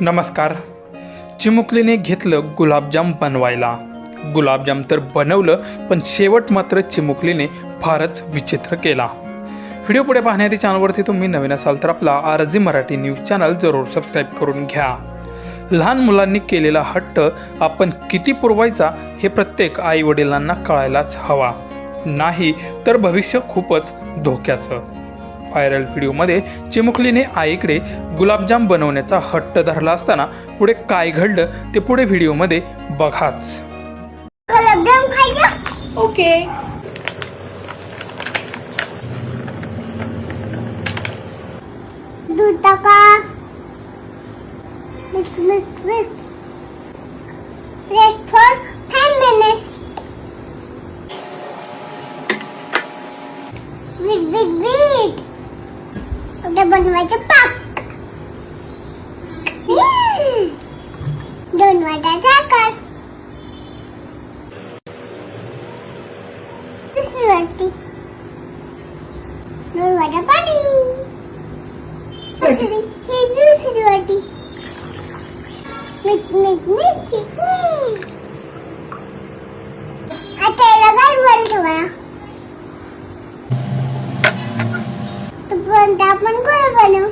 नमस्कार. चिमुकलीने घेतलं गुलाबजाम बनवायला. गुलाबजाम तर बनवलं पण शेवट मात्र चिमुकलीने फारच विचित्र केला. व्हिडिओ पुढे पाहण्याआधी चॅनलवरती तुम्ही नवीन असाल तर आपला R G Marathi news channel जरूर सबस्क्राईब करून घ्या. लहान मुलांनी केलेला हट्ट आपण किती पुरवायचा हे प्रत्येक आई वडिलांना कळायलाच हवा. नाही तर भविष्य खूपच धोक्याचं. व्हायरल व्हिडिओमध्ये चिमुकलीने आईकडे गुलाबजाम बनवण्याचा हट्ट धरला असताना पुढे काय घडलं ते पुढे व्हिडिओमध्ये बघाच. गुलाबजाम खायचं? ओके. दूध टाका. Mix mix mix. Rest for five minutes वीट वीट वीट udah benua cepat. Dan wadah cakar. Terus nanti. Dan wadah paling terus itu sudah mit mit mit पण आपण काय बनवू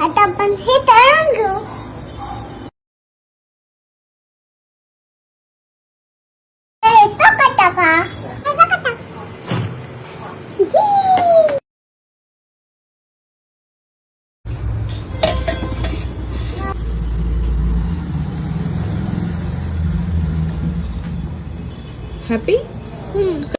आता आपण हे तळून घेऊ हे पका टाका happy? Hmm.